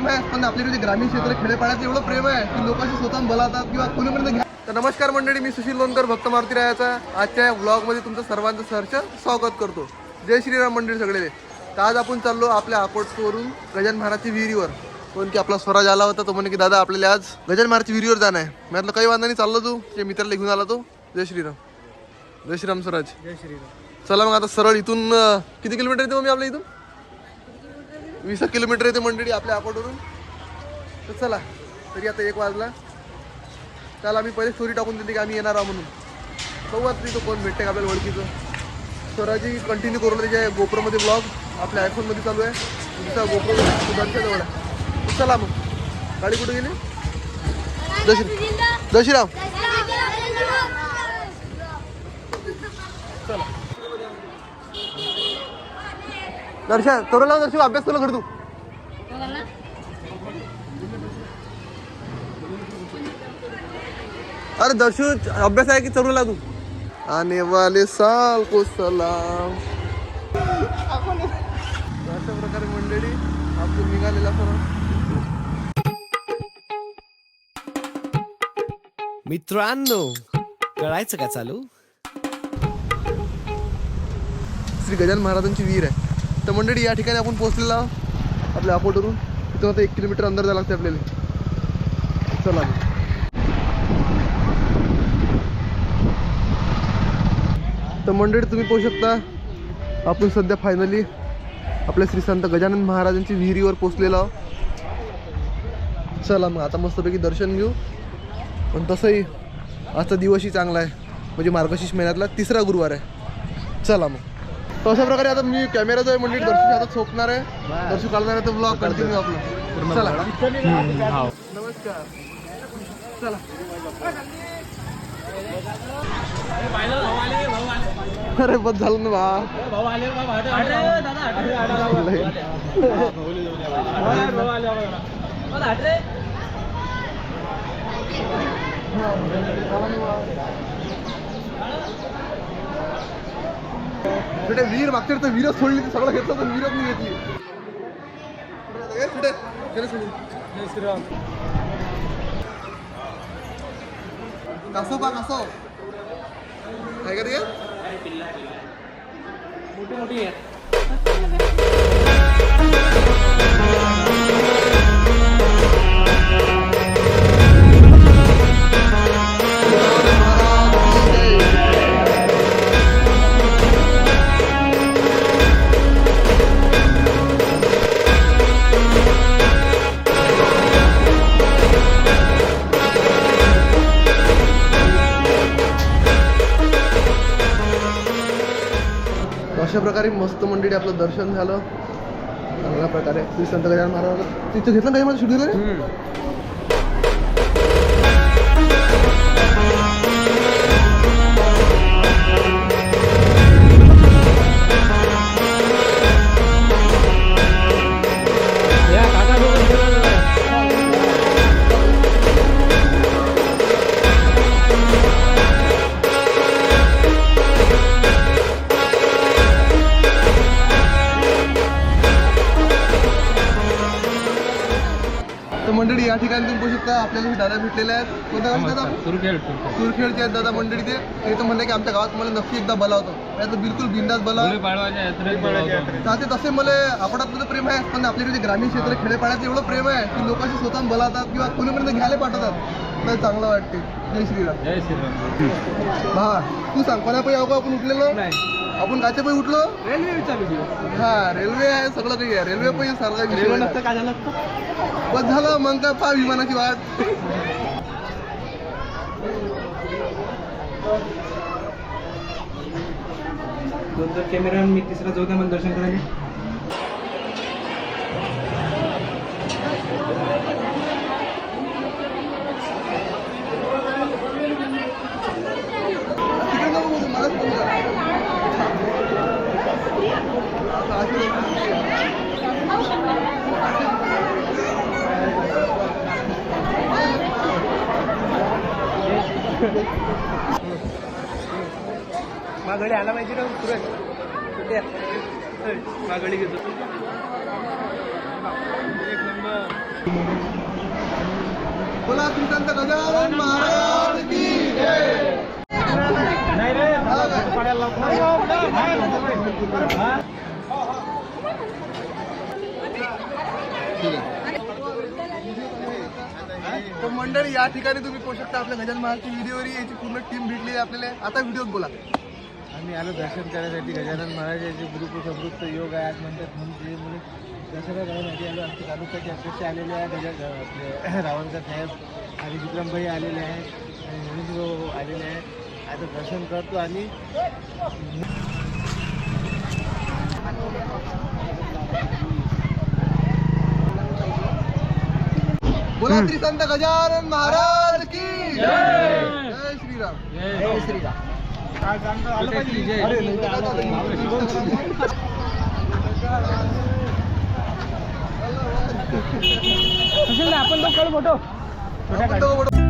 प्रेम आहे पण आपल्याकडे जे ग्रामीण क्षेत्र खेडेपाड्यात एवढं प्रेम आहे की लोकांशी स्वतः बोलावतात किंवा कोणीपर्यंत घ्या तर नमस्कार मंडळी मी सुशील लोणकर भक्त मारुती रायाचा. आजच्या ब्लॉगमध्ये तुमचं सर्वांचं सहर्ष स्वागत करतो. जय श्रीराम मंडळी सगळे तर आज आपण चाललो आपल्या अकोटवरून गजान महाराजच्या विहिरीवर. कोण की आपला स्वराज आला होता तो म्हणे की दादा आपल्याला आज गजान महाराजच्या विहिरीवर जाणं आहे. मी म्हटलं काही वांधा नाही चाललो तू. ते मित्राला घेऊन आला तो. जय श्रीराम. जय श्रीराम स्वराज. जय श्रीराम. चला मग आता सरळ इथून किती किलोमीटर येते मग मी आपल्या इथून? वीस किलोमीटर येते मंडळी आपल्या अकोटवरून. तर चला तरी आता एक वाजला. त्याला आम्ही पहिले स्टोरी टाकून दिली की आम्ही येणार आहोत म्हणून. बघू आता तिथं कोण भेटते का आपल्याला ओळखीचं. स्वराजी कंटिन्यू करून त्याच्या गोप्रोमध्ये ब्लॉग आपल्या आयफोनमध्ये चालू आहे. तुमचा गोप्रो सुधारच्या जवळ आहे. चला मग. गाडी कुठे गेली? जय श्री जय श्रीराम चला दर्शन तरुणला दर्शन अभ्यास तुला घडतो अरे दर्शू अभ्यास आहे की चरूला तू? आने वाले साल को सलाम. अशा प्रकारे मंडळी आपण निघालेला सर्व मित्रांनो कळायचं का चालू? श्री गजानन महाराजांची विहीर आहे. तर मंडळी या ठिकाणी आपण पोहोचलेलो आहोत आपल्या अकोटवरून. तिथून आता एक किलोमीटर अंदर जायला लागते आपल्याला. चला मग. तर मंडळी तुम्ही पाहू शकता आपण सध्या फायनली आपल्या श्री संत गजानन महाराजांची विहिरीवर पोहोचलेलो आहोत. चला मग आता मस्तपैकी दर्शन घेऊ. पण तसंही आजचा दिवसही चांगला आहे. म्हणजे मार्गशीर्ष महिन्यातला तिसरा गुरुवार आहे. चला मग. तर अशा प्रकारे आता मी कॅमेरा जो आहे मंडळी दर्शू आता झोपणार आहे. दर्शू काढणार आहे तर ब्लॉग कंटिन्यू आपला. चला. नमस्कार. चला. अरे बस झालं ना बा. कुठे वीर मागच्या तर वीरच सोडली ती सगळं घेतलं पण वीरच नाही घेतली ए, कुठे? गेले सोडून. जय श्रीराम कासव पा कासव काय का ते मोठी मोठी अशा प्रकारे मस्त मंडळी आपलं दर्शन झालं. चांगल्या प्रकारे. श्री संत गजानन महाराज तिथं घेतलं काही माझं शूट मंडळी या ठिकाणी तुम्ही पाहू शकता आपल्याला हे दादा भेटलेले आहेत. कोणत्या दादा तुरखेड तुरखेडचे आहेत दादा मंडळी ते. ते तर म्हणले की आमच्या गावात मला नक्की एकदा बोलावतो. नाही तर बिलकुल बिंदास बोला चाहते तसे मला आपणात प्रेम आहे पण आपल्याकडे ग्रामीण क्षेत्र खेडेपाड्यात एवढं प्रेम आहे की लोकांशी स्वतः बोलावतात किंवा कोणीपर्यंत घ्यायला पाठवतात. तर चांगलं वाटते. जय श्रीराम. जय श्रीराम. हा तू सांग कोणा पायी अवघा आपण उठलेलो? नाही. आपण काच्या पायी उठलो? रेल्वे चालू हा रेल्वे आहे सगळं काही आहे. रेल्वे पायी सारखा रेल्वे. नसतं काय झालं? बस झालं मग काय पहा विमानाची वाट. दोन कॅमेरा मी तिसरा चौथा मला दर्शन करायचे तिकडे नको बोलू, मलाच फोन कर. आता अशी- मागडे आला पाहिजे ना सुरज. कुठे मागडी घेतो. एक नंबर. बोला संत गजानन महाराज की जय. ठीक आहे. तर मंडळी या ठिकाणी तुम्ही पाहू शकता आपल्या गजानन महाराजची व्हिडिओवरी याची पूर्ण टीम भेटली आहे आपल्याला. आता व्हिडिओत बोला. आम्ही आलो दर्शन करण्यासाठी गजानन महाराज याचे गुरुप समृद्ध योग आहे आज म्हणतात म्हणून ते मुले दर्शन करण्यासाठी आलो. आमच्या तालुक्याचे अध्यक्ष आलेले आहे गजा आपले रावणकर साहेब आणि विक्रमभाई आलेले आहेत आणि मनीष भाऊ आलेले आहेत. आता दर्शन करतो आणि श्री संत गजानन महाराज की जय. जय श्रीराम. जय श्रीराम. आपण तो फोटो. आपण दोघं